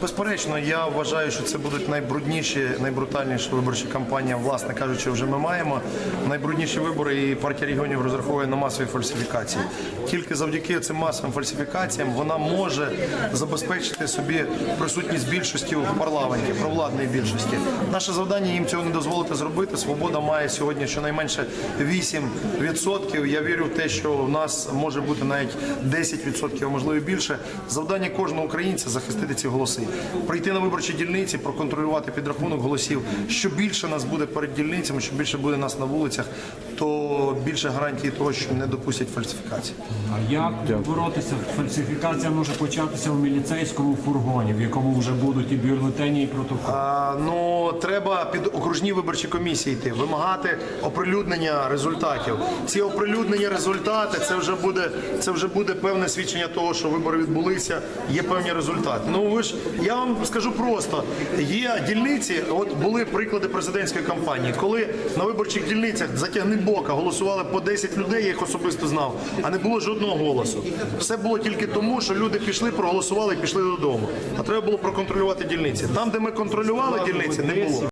Безперечно, я вважаю, що це будуть найбрудніші, найбрутальніші виборчі кампанії, власне кажучи, вже ми маємо. Найбрудніші вибори і партія регіонів розраховує на масові фальсифікації. Тільки завдяки цим масовим фальсифікаціям вона може забезпечити собі присутність більшості в парламенті, провладної більшості. Наше завдання їм цього не дозволити зробити. Свобода має сьогодні щонайменше 8%. Я вірю в те, що в нас може бути навіть 10%, а можливо більше. Завдання кожного українця захистити ці голоси, прийти на виборчі дільниці, проконтролювати підрахунок голосів. Що більше нас буде перед дільницями, що більше буде нас на вулицях, то більше гарантії того, що не допустять фальсифікації. А як боротися? Фальсифікація може початися в міліцейському фургоні, в якому вже будуть і бюлетені, і протоколи. А, ну треба під окружні виборчі комісії йти, вимагати оприлюднення результатів. Ці оприлюднені результати це вже буде це вже буде певне свідчення того, що вибори відбулися. Є певні результати. Ну ви ж я вам скажу просто: є дільниці. От були приклади президентської кампанії, коли на виборчих дільницях затягни бока голосували по 10 людей, я їх особисто знав, а не було жодного голосу. Все було тільки тому, що люди пішли, проголосували і пішли додому. А треба було проконтролювати дільниці. Там, де ми контролювали дільниці, не було.